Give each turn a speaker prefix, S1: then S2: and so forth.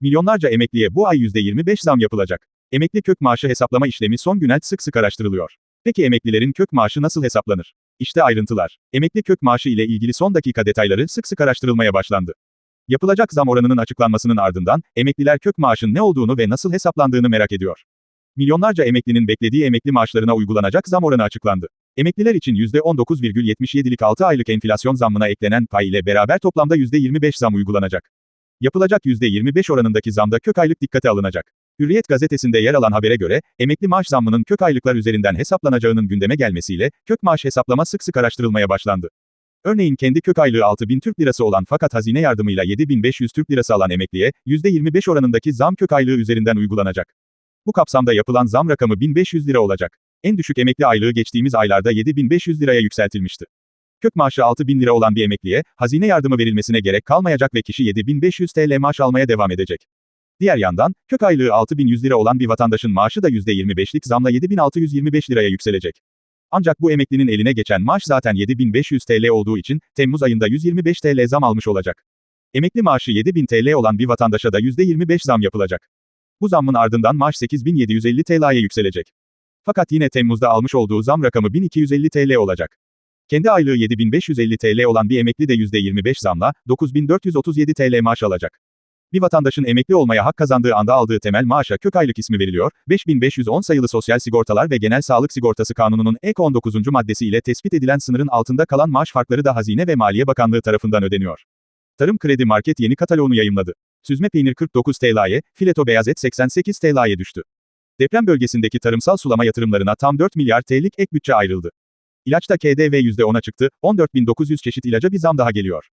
S1: Milyonlarca emekliye bu ay %25 zam yapılacak. Emekli kök maaşı hesaplama işlemi son günel sık sık araştırılıyor. Peki emeklilerin kök maaşı nasıl hesaplanır? İşte ayrıntılar. Emekli kök maaşı ile ilgili son dakika detayları sık sık araştırılmaya başlandı. Yapılacak zam oranının açıklanmasının ardından, emekliler kök maaşın ne olduğunu ve nasıl hesaplandığını merak ediyor. Milyonlarca emeklinin beklediği emekli maaşlarına uygulanacak zam oranı açıklandı. Emekliler için %19,77'lik 6 aylık enflasyon zammına eklenen pay ile beraber toplamda %25 zam uygulanacak. Yapılacak %25 oranındaki zamda kök aylık dikkate alınacak. Hürriyet gazetesinde yer alan habere göre, emekli maaş zammının kök aylıklar üzerinden hesaplanacağının gündeme gelmesiyle, kök maaş hesaplama sık sık araştırılmaya başlandı. Örneğin kendi kök aylığı 6000 Türk Lirası olan fakat hazine yardımıyla 7500 Türk Lirası alan emekliye, %25 oranındaki zam kök aylığı üzerinden uygulanacak. Bu kapsamda yapılan zam rakamı 1500 lira olacak. En düşük emekli aylığı geçtiğimiz aylarda 7500 liraya yükseltilmişti. Kök maaşı 6000 lira olan bir emekliye, hazine yardımı verilmesine gerek kalmayacak ve kişi 7500 TL maaş almaya devam edecek. Diğer yandan, kök aylığı 6100 lira olan bir vatandaşın maaşı da %25'lik zamla 7625 liraya yükselecek. Ancak bu emeklinin eline geçen maaş zaten 7500 TL olduğu için, Temmuz ayında 125 TL zam almış olacak. Emekli maaşı 7000 TL olan bir vatandaşa da %25 zam yapılacak. Bu zammın ardından maaş 8750 TL'ye yükselecek. Fakat yine Temmuz'da almış olduğu zam rakamı 1250 TL olacak. Kendi aylığı 7550 TL olan bir emekli de %25 zamla, 9437 TL maaş alacak. Bir vatandaşın emekli olmaya hak kazandığı anda aldığı temel maaşa kök aylık ismi veriliyor, 5510 sayılı Sosyal Sigortalar ve Genel Sağlık Sigortası Kanunu'nun ek 19. maddesi ile tespit edilen sınırın altında kalan maaş farkları da Hazine ve Maliye Bakanlığı tarafından ödeniyor. Tarım Kredi Market yeni kataloğunu yayımladı. Süzme peynir 49 TL'ye, fileto beyaz et 88 TL'ye düştü. Deprem bölgesindeki tarımsal sulama yatırımlarına tam 4 milyar TL'lik ek bütçe ayrıldı. İlaçta KDV %10'a çıktı, 14.900 çeşit ilaca bir zam daha geliyor.